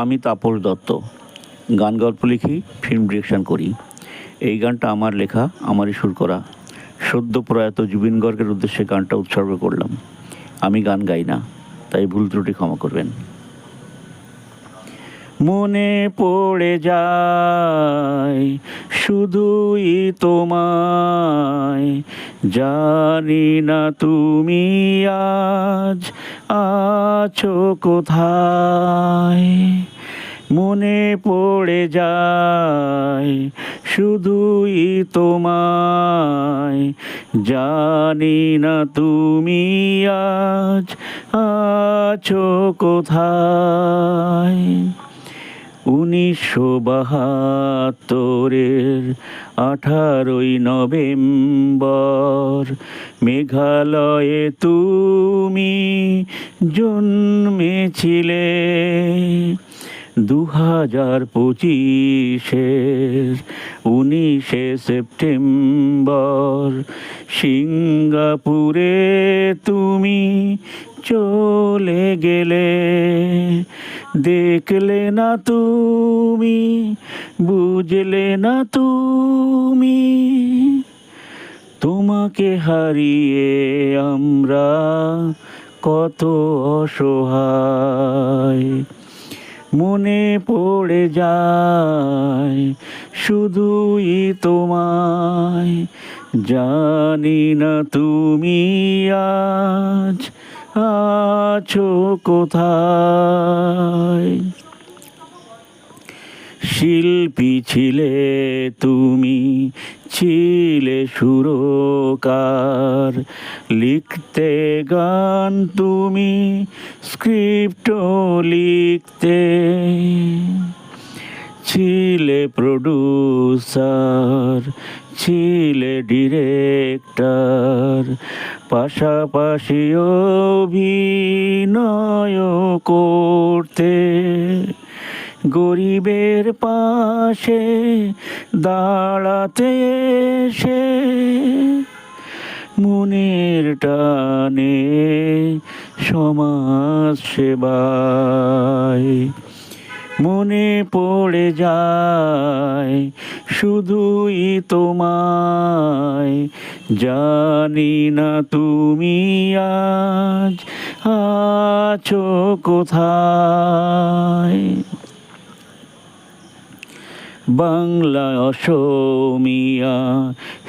আমি তাপস দত্ত। গান গল্প লিখি ফিল্ম ডিরেকশন করি। এই গানটা আমার লেখা, আমারই সুর করা। সদ্য প্রয়াত জুবিন গর্গের উদ্দেশ্যে গানটা উৎসর্গ করলাম। আমি গান গাই না, তাই ভুল ত্রুটি ক্ষমা করবেন। মনে পড়ে যায়, শুধুই তোমায়। জানি না তুমি আজ আছো কোথায়। মনে পড়ে যায়, শুধুই তোমায়। জানি না তুমি আজ, আছো কোথায়? উনিশশো বাহাত্তরের আঠারোই নভেম্বর, মেঘালয়ে তুমি জন্মেছিলে। দু হাজার পঁচিশের উনিশে সেপ্টেম্বর, সিঙ্গাপুরে তুমি চলে গেলে। দেখলে না তুমি, বুঝলে না তুমি, তোমাকে হারিয়ে আমরা কত অসহায়। মনে পড়ে যায় শুধুই তোমায়। জানি না তুমি আজ আছো কোথায়। শিল্পী ছিলে তুমি, ছিলে সুরকার। লিখতে গান তুমি স্ক্রিপ্টও লিখতে। ছিলে প্রডিউসার, ছিলে ডিরেক্টর। পাশাপাশি অভিনয় করতে। গরিবের পাশে দাঁড়াতে এসে মনের টানে সমাজ সেবায়। মনে পড়ে যায়, শুধুই তোমায়। জানি না তুমি আজ আছো কোথায়। বাংলা অসমিয়া,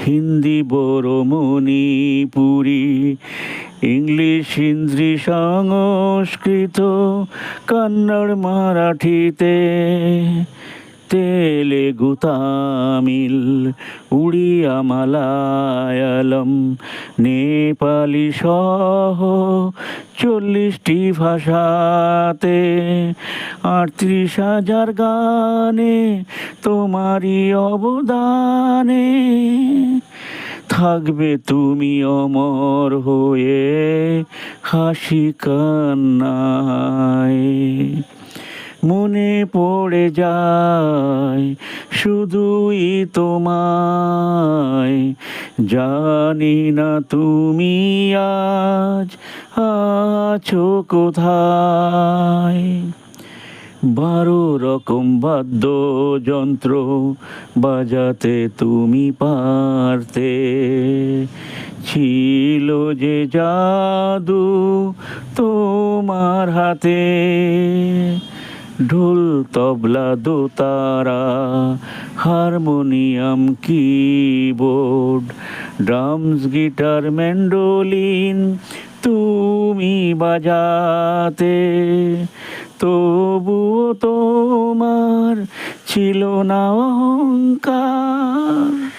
হিন্দি বড় মণিপুরি ইংলিশ, হিন্দি, সংস্কৃত, কন্নড়, মারাঠিতে, তেলেগু, তামিল, উড়িয়া, মালায়ালম, নেপালি সহ চল্লিশটি ভাষাতে আটত্রিশ হাজার গানে তোমারই অবদানে থাকবে তুমি অমর হয়ে হাসি কান্নায়। মনে পড়ে যায়, শুধুই তোমায়। জানি না তুমি আজ, আছো কোথায়। বারো রকম বাদ্যযন্ত্র বাজাতে তুমি পারতে। ছিল যে জাদু তোমার হাতে। Dhol tabla dotara, harmonium, keyboard, drums, guitar, mandolin, তুমি বাজাতে। তবুও তোমার ছিল না অহংকার।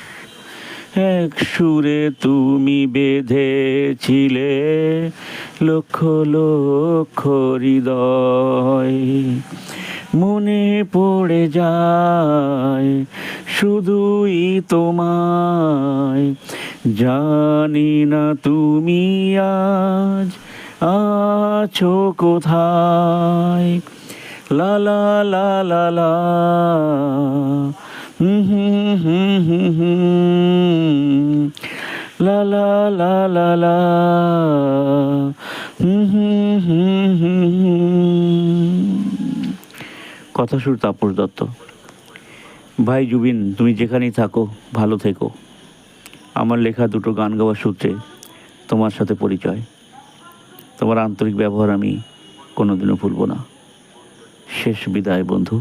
এক সুরে তুমি বেঁধেছিলে লক্ষ লক্ষ হৃদয়। মনে পড়ে যায়, শুধুই তোমায়। জানি না তুমি আজ আছো কোথায়। লা লা লা লা লা। হুম হুম হুম হুম লা লা লা লা লা। হুম হুম হুম হুম হুম কথা শুরু, তাপস দত্ত। ভাই জুবিন, তুমি যেখানেই থাকো, ভালো থেকো। আমার লেখা দুটো গান গাওয়ার সূত্রে তোমার সাথে পরিচয়। তোমার আন্তরিক ব্যবহার আমি কোনোদিনও ভুলব না। শেষ বিদায়, বন্ধু।